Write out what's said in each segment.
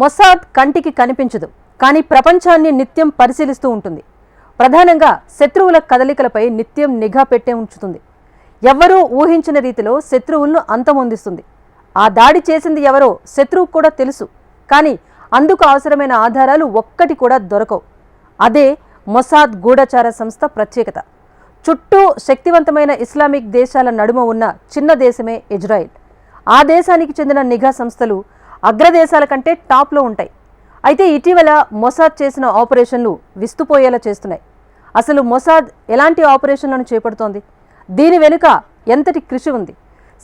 Mossad కంటికి కనిపించదు కానీ ప్రపంచాన్ని నిత్యం పరిశీలిస్తూ ఉంటుంది. ప్రధానంగా శత్రువుల కదలికలపై నిత్యం నిఘా పెట్టే ఉంచుతుంది. ఎవ్వరూ ఊహించిన రీతిలో శత్రువులను అంతమొందిస్తుంది. ఆ దాడి చేసింది ఎవరో శత్రువు కూడా తెలుసు కానీ అందుకు అవసరమైన ఆధారాలు ఒక్కటి కూడా దొరకవు. అదే మొసాద్ గూఢచార సంస్థ ప్రత్యేకత. చుట్టూ శక్తివంతమైన ఇస్లామిక్ దేశాల నడుమ ఉన్న చిన్న దేశమే ఇజ్రాయిల్. ఆ దేశానికి చెందిన నిఘా సంస్థలు అగ్రదేశాల కంటే టాప్లో ఉంటాయి. అయితే ఇటీవల మొసాద్ చేసిన ఆపరేషన్లు విస్తుపోయేలా చేస్తున్నాయి. అసలు మొసాద్ ఎలాంటి ఆపరేషన్లను చేపడుతోంది? దీని వెనుక ఎంతటి కృషి ఉంది?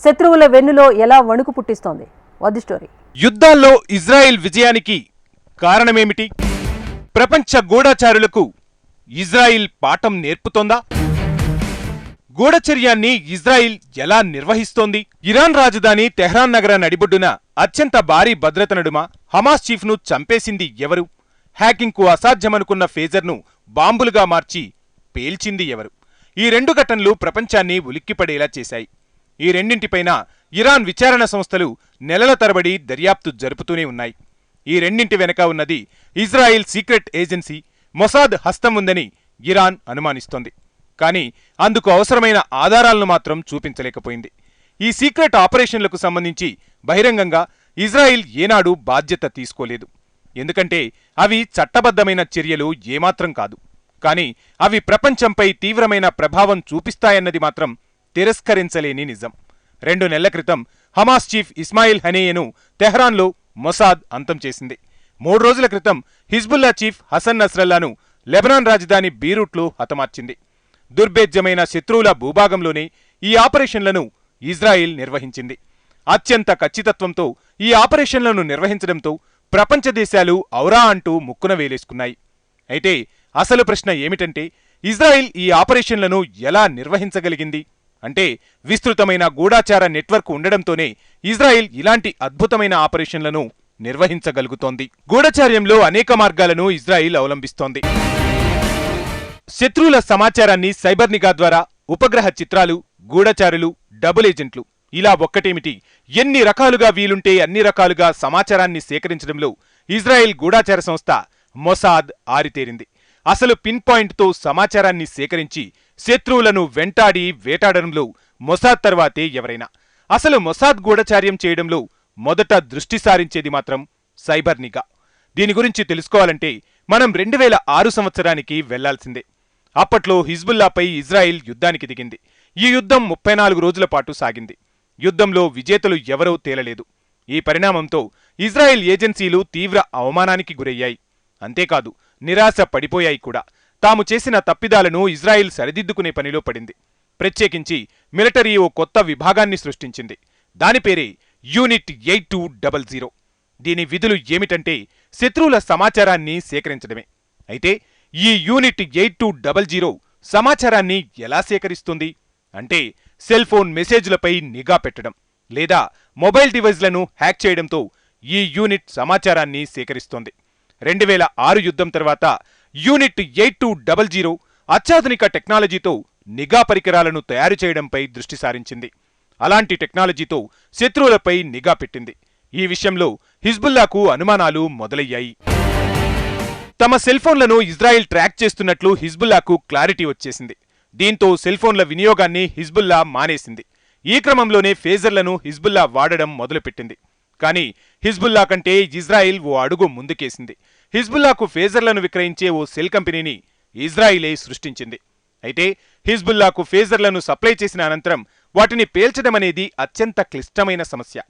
శత్రువుల వెన్నులో ఎలా వణుకు పుట్టిస్తోంది? వది స్టోరీ. యుద్ధాల్లో ఇజ్రాయెల్ విజయానికి కారణమేమిటి? ప్రపంచ గూఢాచారులకు ఇజ్రాయిల్ పాఠం నేర్పుతోందా? గూఢచర్యాన్ని ఇజ్రాయిల్ ఎలా నిర్వహిస్తోంది? ఇరాన్ రాజధాని తెహ్రాన్ నగర నడిబొడ్డున అత్యంత భారీ భద్రత నడుమ హమాస్ చీఫ్ను చంపేసింది ఎవరు? హ్యాకింగ్కు అసాధ్యమనుకున్న ఫేజర్ను బాంబులుగా మార్చి పేల్చింది ఎవరు? ఈ రెండు ఘటనలు ప్రపంచాన్ని ఉలిక్కిపడేలా చేశాయి. ఈ రెండింటిపైన ఇరాన్ విచారణ సంస్థలు నెలల తరబడి దర్యాప్తు జరుపుతూనే ఉన్నాయి. ఈ రెండింటి వెనక ఉన్నది ఇజ్రాయెల్ సీక్రెట్ ఏజెన్సీ మొసాద్ హస్తం ఉందని ఇరాన్ అనుమానిస్తోంది. కానీ అందుకు అవసరమైన ఆధారాలను మాత్రం చూపించలేకపోయింది. ఈ సీక్రెట్ ఆపరేషన్లకు సంబంధించి బహిరంగంగా ఇజ్రాయిల్ ఏనాడు బాధ్యత తీసుకోలేదు. ఎందుకంటే అవి చట్టబద్ధమైన చర్యలు ఏమాత్రం కాదు. కానీ అవి ప్రపంచంపై తీవ్రమైన ప్రభావం చూపిస్తాయన్నది మాత్రం తిరస్కరించలేని నిజం. రెండు నెలల క్రితం హమాస్ చీఫ్ ఇస్మాయిల్ హనేయను తెహ్రాన్లో మొసాద్ అంతం చేసింది. మూడు రోజుల క్రితం హిజ్బుల్లా చీఫ్ హసన్ నస్రల్లాను లెబనాన్ రాజధాని బీరూట్లో హతమార్చింది. దుర్భేద్యమైన శత్రువుల భూభాగంలోనే ఈ ఆపరేషన్లను ఇజ్రాయిల్ నిర్వహించింది. అత్యంత ఖచ్చితత్వంతో ఈ ఆపరేషన్లను నిర్వహించడంతో ప్రపంచ దేశాలు ఔరా అంటూ ముక్కున వేలేసుకున్నాయి. అయితే అసలు ప్రశ్న ఏమిటంటే ఇజ్రాయిల్ ఈ ఆపరేషన్లను ఎలా నిర్వహించగలిగింది? అంటే విస్తృతమైన గూఢాచార నెట్వర్క్ ఉండడంతోనే ఇజ్రాయిల్ ఇలాంటి అద్భుతమైన ఆపరేషన్లను నిర్వహించగలుగుతోంది. గూఢచార్యంలో అనేక మార్గాలను ఇజ్రాయిల్ అవలంబిస్తోంది. శత్రువుల సమాచారాన్ని సైబర్ నిఘా ద్వారా ఉపగ్రహ చిత్రాలు గూఢచారులు డబుల్ ఏజెంట్లు ఇలా ఒక్కటేమిటి? ఎన్ని రకాలుగా వీలుంటే అన్ని రకాలుగా సమాచారాన్ని సేకరించడంలో ఇజ్రాయెల్ గూఢాచార సంస్థ మొసాద్ ఆరితేరింది. అసలు పిన్ పాయింట్తో సమాచారాన్ని సేకరించి శత్రువులను వెంటాడి వేటాడడంలో మొసాద్ తర్వాతే ఎవరైనా. అసలు మొసాద్ గూఢచార్యం చేయడంలో మొదట దృష్టి సారించేది మాత్రం సైబర్ నిఘా. దీని గురించి తెలుసుకోవాలంటే మనం రెండు వేల ఆరు సంవత్సరానికి వెళ్ళాల్సిందే. అప్పట్లో హిజ్బుల్లాపై ఇజ్రాయిల్ యుద్ధానికి దిగింది. ఈ యుద్ధం ముప్పై నాలుగు రోజుల పాటు సాగింది. యుద్ధంలో విజేతలు ఎవరో తేలలేదు. ఈ పరిణామంతో ఇజ్రాయెల్ ఏజెన్సీలు తీవ్ర అవమానానికి గురయ్యాయి. అంతేకాదు నిరాశ పడిపోయాయి కూడా. తాము చేసిన తప్పిదాలను ఇజ్రాయిల్ సరిదిద్దుకునే పనిలో పడింది. ప్రత్యేకించి మిలిటరీ ఓ కొత్త విభాగాన్ని సృష్టించింది. దాని పేరే unit eight two double zero. దీని విధులు ఏమిటంటే శత్రువుల సమాచారాన్ని సేకరించడమే. అయితే ఈ unit eight two double zero సమాచారాన్ని ఎలా సేకరిస్తుంది? అంటే సెల్ ఫోన్ మెసేజ్లపై నిఘా పెట్టడం లేదా మొబైల్ డివైజ్లను హ్యాక్ చేయడంతో ఈ యూనిట్ సమాచారాన్ని సేకరిస్తోంది. రెండు వేల ఆరు యుద్ధం తర్వాత unit eight two double zero అత్యాధునిక టెక్నాలజీతో నిఘా పరికరాలను తయారు చేయడంపై దృష్టి సారించింది. అలాంటి టెక్నాలజీతో శత్రువులపై నిఘా పెట్టింది. ఈ విషయంలో హిజ్బుల్లాకు అనుమానాలు మొదలయ్యాయి. తమ సెల్ ఫోన్లను ఇజ్రాయెల్ ట్రాక్ చేస్తున్నట్లు హిజ్బుల్లాకు క్లారిటీ వచ్చేసింది. దీంతో సెల్ ఫోన్ల వినియోగాన్ని హిజ్బుల్లా మానేసింది. ఈ క్రమంలోనే ఫేజర్లను హిజ్బుల్లా వాడడం మొదలుపెట్టింది. కానీ హిజ్బుల్లా కంటే ఇజ్రాయిల్ ఓ అడుగు ముందుకేసింది. హిజ్బుల్లాకు ఫేజర్లను విక్రయించే ఓ సెల్ కంపెనీని ఇజ్రాయిలే సృష్టించింది. అయితే హిజ్బుల్లాకు ఫేజర్లను సప్లై చేసిన అనంతరం వాటిని పేల్చడం అనేది అత్యంత క్లిష్టమైన సమస్య.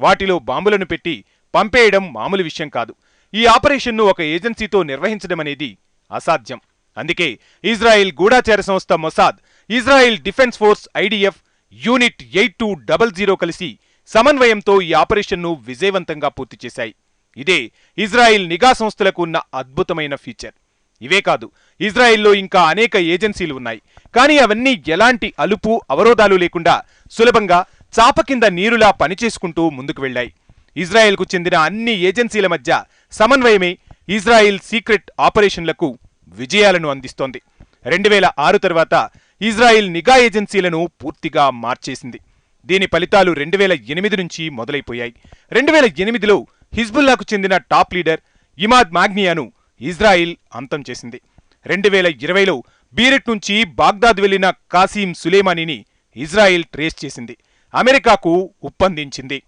వాటిలో బాంబులను పెట్టి పంపేయడం మామూలు విషయం కాదు. ఈ ఆపరేషన్ను ఒక ఏజెన్సీతో నిర్వహించడం అనేది అసాధ్యం. అందుకే ఇజ్రాయెల్ గూఢాచార సంస్థ Mossad Israel defence force IDF unit eight two double zero కలిసి సమన్వయంతో ఈ ఆపరేషన్ను విజయవంతంగా పూర్తి చేశాయి. ఇదే ఇజ్రాయెల్ నిఘా సంస్థలకు ఉన్న అద్భుతమైన ఫీచర్. ఇవే కాదు ఇజ్రాయెల్లో ఇంకా అనేక ఏజెన్సీలు ఉన్నాయి. కానీ అవన్నీ ఎలాంటి అలుపు అవరోధాలు లేకుండా సులభంగా చాప కింద నీరులా పనిచేసుకుంటూ ముందుకు వెళ్ళాయి. ఇజ్రాయెల్కు చెందిన అన్ని ఏజెన్సీల మధ్య సమన్వయమే ఇజ్రాయెల్ సీక్రెట్ ఆపరేషన్లకు విజయాలను అందిస్తోంది. రెండు వేల ఆరు తర్వాత ఇజ్రాయెల్ నిఘా ఏజెన్సీలను పూర్తిగా మార్చేసింది. దీని ఫలితాలు రెండు వేల ఎనిమిది నుంచి మొదలైపోయాయి. రెండు వేల ఎనిమిదిలో హిజ్బుల్లాకు చెందిన టాప్ లీడర్ ఇమాద్ మాగ్నియాను ఇజ్రాయిల్ అంతం చేసింది. రెండు వేల ఇరవైలో బీరెట్ నుంచి బాగ్దాద్ వెళ్ళిన కాసీం సులేమానీని ఇజ్రాయిల్ ట్రేస్ చేసింది. అమెరికాకు ఉప్పందించింది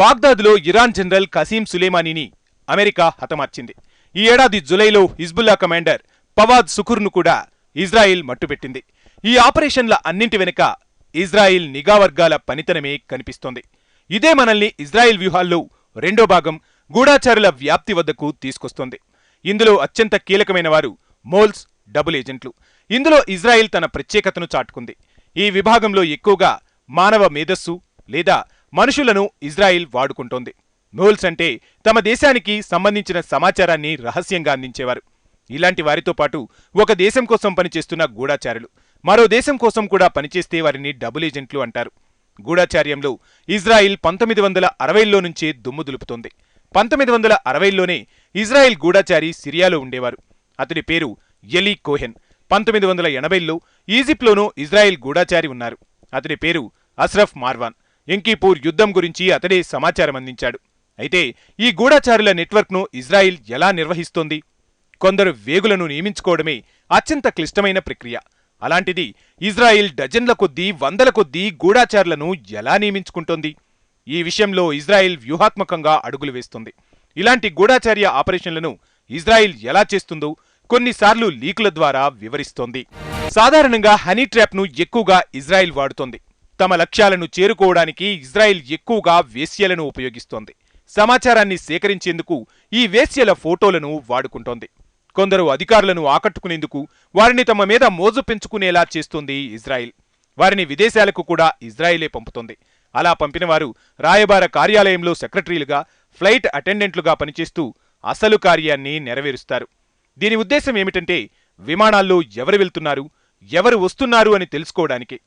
బాగ్దాద్లో ఇరాన్ జనరల్ కసీం సులేమానీని అమెరికా హతమార్చింది. ఈ ఏడాది జులైలో హిజ్బుల్లా కమాండర్ పవాద్ సుకుర్ను కూడా ఇజ్రాయిల్ మట్టుపెట్టింది. ఈ ఆపరేషన్ల అన్నింటి వెనుక ఇజ్రాయిల్ నిఘా వర్గాల పనితనమే కనిపిస్తోంది. ఇదే మనల్ని ఇజ్రాయిల్ వ్యూహాల్లో రెండో భాగం గూఢాచారుల వ్యాప్తి వద్దకు తీసుకొస్తోంది. ఇందులో అత్యంత కీలకమైన వారు మోల్స్ డబుల్ ఏజెంట్లు. ఇందులో ఇజ్రాయిల్ తన ప్రత్యేకతను చాటుకుంది. ఈ విభాగంలో ఎక్కువగా మానవ మేధస్సు లేదా మనుషులను ఇజ్రాయిల్ వాడుకుంటోంది. నోల్స్ అంటే తమ దేశానికి సంబంధించిన సమాచారాన్ని రహస్యంగా అందించేవారు. ఇలాంటి వారితో పాటు ఒక దేశం కోసం పనిచేస్తున్న గూఢాచారులు. మరో దేశం కోసం కూడా పనిచేస్తే వారిని డబుల్ ఏజెంట్లు అంటారు. గూఢాచార్యంలో ఇజ్రాయిల్ పంతొమ్మిది వందల అరవైలో నుంచే దుమ్ము దులుపుతోంది. పంతొమ్మిది వందల అరవైలోనే ఇజ్రాయిల్ గూఢాచారి సిరియాలో ఉండేవారు. అతడి పేరు ఎలీ కోహెన్. పంతొమ్మిది వందల ఎనభైలో ఈజిప్ట్లోనూ ఇజ్రాయిల్ గూఢాచారి ఉన్నారు. అతడి పేరు అస్రఫ్ మార్వాన్. ఎంకీపూర్ యుద్ధం గురించి అతడే సమాచారం అందించాడు. అయితే ఈ గూఢాచారుల నెట్వర్క్ను ఇజ్రాయిల్ ఎలా నిర్వహిస్తోంది? కొందరు వేగులను నియమించుకోవడమే అత్యంత క్లిష్టమైన ప్రక్రియ. అలాంటిది ఇజ్రాయిల్ డజన్ల కొద్దీ వందల కొద్దీ గూఢాచారులను ఎలా నియమించుకుంటోంది? ఈ విషయంలో ఇజ్రాయిల్ వ్యూహాత్మకంగా అడుగులు వేస్తుంది. ఇలాంటి గూఢాచార్య ఆపరేషన్లను ఇజ్రాయిల్ ఎలా చేస్తుందో కొన్నిసార్లు లీకుల ద్వారా వివరిస్తోంది. సాధారణంగా హనీ ట్రాప్ను ఎక్కువగా ఇజ్రాయిల్ వాడుతోంది. తమ లక్ష్యాలను చేరుకోవడానికి ఇజ్రాయిల్ ఎక్కువగా వేశ్యలను ఉపయోగిస్తోంది. సమాచారాన్ని సేకరించేందుకు ఈ వేశ్యల ఫోటోలను వాడుకుంటోంది. కొందరు అధికారులను ఆకట్టుకునేందుకు వారిని తమ మీద మోజు పెంచుకునేలా చేస్తుంది ఇజ్రాయిల్. వారిని విదేశాలకు కూడా ఇజ్రాయిలే పంపుతోంది. అలా పంపిన వారు రాయబార కార్యాలయంలో సెక్రటరీలుగా ఫ్లైట్ అటెండెంట్లుగా పనిచేస్తూ అసలు కార్యాన్ని నెరవేరుస్తారు. దీని ఉద్దేశం ఏమిటంటే విమానాల్లో ఎవరు వెళ్తున్నారు ఎవరు వస్తున్నారు అని తెలుసుకోవడానికి.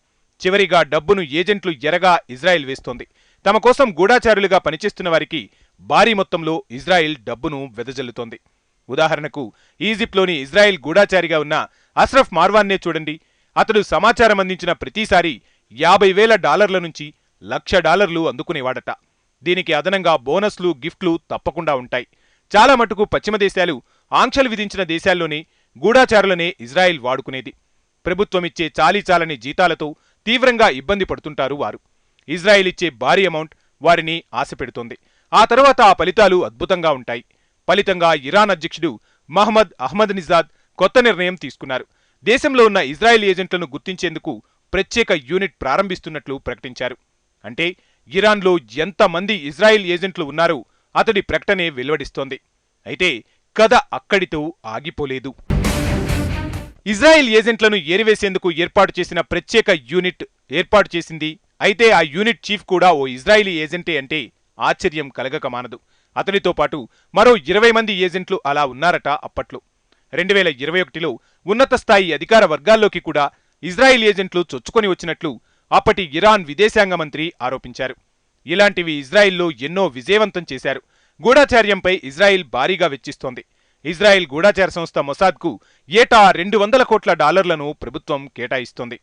చివరిగా డబ్బును ఏజెంట్లు ఎరగా ఇజ్రాయెల్ వేస్తోంది. తమ కోసం గూఢాచారులుగా పనిచేస్తున్న వారికి భారీ మొత్తంలో ఇజ్రాయెల్ డబ్బును వెదజల్లుతోంది. ఉదాహరణకు ఈజిప్ట్లోని ఇజ్రాయెల్ గూఢాచారిగా ఉన్న అస్రఫ్ మార్వాన్నే చూడండి. అతడు సమాచారం అందించిన ప్రతిసారి యాభై వేల డాలర్ల నుంచి లక్ష డాలర్లు అందుకునేవాడట. దీనికి అదనంగా బోనస్లు గిఫ్ట్లు తప్పకుండా ఉంటాయి. చాలా మటుకు పశ్చిమ దేశాలు ఆంక్షలు విధించిన దేశాల్లోనే గూఢాచారులనే ఇజ్రాయెల్ వాడుకునేది. ప్రభుత్వమిచ్చే చాలీచాలని జీతాలతో తీవ్రంగా ఇబ్బంది పడుతుంటారు వారు. ఇజ్రాయెల్ ఇచ్చే భారీ అమౌంట్ వారిని ఆశపెడుతోంది ఆ తర్వాత ఆ ఫలితాలు అద్భుతంగా ఉంటాయి. ఫలితంగా ఇరాన్ అధ్యక్షుడు మహమ్మద్ అహ్మద్ నిజాద్ కొత్త నిర్ణయం తీసుకున్నారు. దేశంలో ఉన్న ఇజ్రాయెల్ ఏజెంట్లను గుర్తించేందుకు ప్రత్యేక యూనిట్ ప్రారంభిస్తున్నట్లు ప్రకటించారు. అంటే ఇరాన్లో ఎంతమంది ఇజ్రాయెల్ ఏజెంట్లు ఉన్నారో అతడి ప్రకటనే వెలువడిస్తోంది. అయితే కథ అక్కడితో ఆగిపోలేదు. ఇజ్రాయెల్ ఏజెంట్లను ఏరివేసేందుకు ఏర్పాటు చేసిన ప్రత్యేక యూనిట్ ఏర్పాటు చేసింది. అయితే ఆ యూనిట్ చీఫ్ కూడా ఓ ఇజ్రాయిలీ ఏజెంటే అంటే ఆశ్చర్యం కలగక మానదు. అతనితో పాటు మరో ఇరవై మంది ఏజెంట్లు అలా ఉన్నారట అప్పట్లో. రెండు వేల ఇరవై ఒకటిలో ఉన్నత స్థాయి అధికార వర్గాల్లోకి కూడా ఇజ్రాయిల్ ఏజెంట్లు చొచ్చుకొని వచ్చినట్లు అప్పటి ఇరాన్ విదేశాంగ మంత్రి ఆరోపించారు. ఇలాంటివి ఇజ్రాయిల్లో ఎన్నో విజయవంతం చేశారు. గూఢాచార్యంపై ఇజ్రాయిల్ భారీగా వెచ్చిస్తోంది. ఇజ్రాయెల్ గూఢాచార సంస్థ మొసాద్కు ఏటా రెండు వందల కోట్ల డాలర్లను ప్రభుత్వం కేటాయిస్తోంది.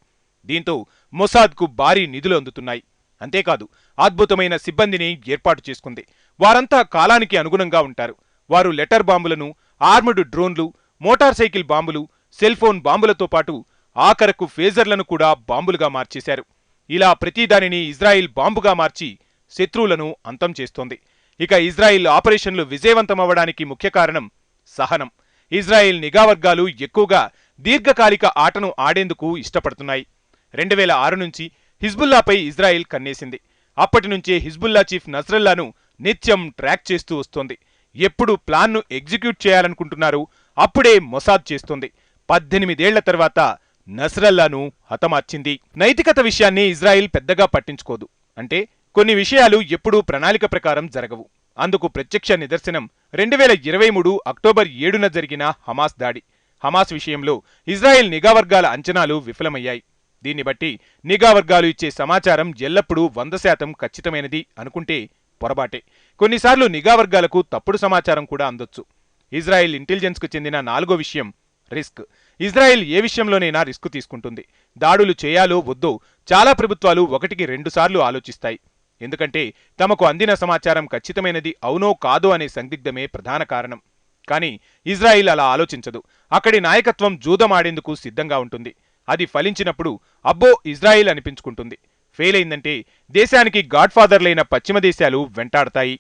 దీంతో మొసాద్కు భారీ నిధులు అందుతున్నాయి. అంతేకాదు అద్భుతమైన సిబ్బందిని ఏర్పాటు చేసుకుంది. వారంతా కాలానికి అనుగుణంగా ఉంటారు. వారు లెటర్ బాంబులను ఆర్మ్డ్ డ్రోన్లు మోటార్ సైకిల్ బాంబులు సెల్ ఫోన్ బాంబులతో పాటు ఆఖరకు ఫేజర్లను కూడా బాంబులుగా మార్చేశారు. ఇలా ప్రతిదానిని ఇజ్రాయిల్ బాంబుగా మార్చి శత్రువులను అంతం చేస్తోంది. ఇక ఇజ్రాయిల్ ఆపరేషన్లు విజయవంతమవ్వడానికి ముఖ్య కారణం సహనం. ఇజ్రాయిల్ నిఘా వర్గాలు ఎక్కువగా దీర్ఘకాలిక ఆటను ఆడేందుకు ఇష్టపడుతున్నాయి. రెండు వేల ఆరు నుంచి హిజ్బుల్లాపై ఇజ్రాయిల్ కన్నేసింది. అప్పటి నుంచే హిజ్బుల్లా చీఫ్ నస్రల్లాను నిత్యం ట్రాక్ చేస్తూ వస్తోంది. ఎప్పుడు ప్లాన్ను ఎగ్జిక్యూట్ చేయాలనుకుంటున్నారు అప్పుడే మొసాద్ చేస్తోంది. పద్దెనిమిదేళ్ళ తర్వాత నస్రల్లాను హతమార్చింది. నైతికత విషయాన్ని ఇజ్రాయిల్ పెద్దగా పట్టించుకోదు. అంటే కొన్ని విషయాలు ఎప్పుడూ ప్రణాళిక ప్రకారం జరగవు. అందుకు ప్రత్యక్ష నిదర్శనం. రెండు వేల ఇరవై మూడు అక్టోబర్ ఏడున జరిగిన హమాస్ దాడి. హమాస్ విషయంలో ఇజ్రాయెల్ నిఘా వర్గాల అంచనాలు విఫలమయ్యాయి. దీన్ని బట్టి నిఘా వర్గాలు ఇచ్చే సమాచారం ఎల్లప్పుడూ వంద శాతం ఖచ్చితమైనది అనుకుంటే పొరపాటే. కొన్నిసార్లు నిఘా వర్గాలకు తప్పుడు సమాచారం కూడా అందొచ్చు. ఇజ్రాయెల్ ఇంటెలిజెన్స్కు చెందిన నాలుగో విషయం రిస్క్. ఇజ్రాయెల్ ఏ విషయంలోనైనా రిస్క్ తీసుకుంటుంది. దాడులు చేయాలో వద్దో చాలా ప్రభుత్వాలు ఒకటికి రెండుసార్లు ఆలోచిస్తాయి. ఎందుకంటే తమకు అందిన సమాచారం ఖచ్చితమైనది అవునో కాదో అనే సందిగ్ధమే ప్రధాన కారణం. కానీ ఇజ్రాయిల్ అలా ఆలోచించదు. అక్కడి నాయకత్వం జూదమాడేందుకు సిద్ధంగా ఉంటుంది. అది ఫలించినప్పుడు అబ్బో ఇజ్రాయిల్ అనిపించుకుంటుంది. ఫెయిల్ అయిందంటే దేశానికి గాడ్ఫాదర్లైన పశ్చిమ దేశాలు వెంటాడతాయి.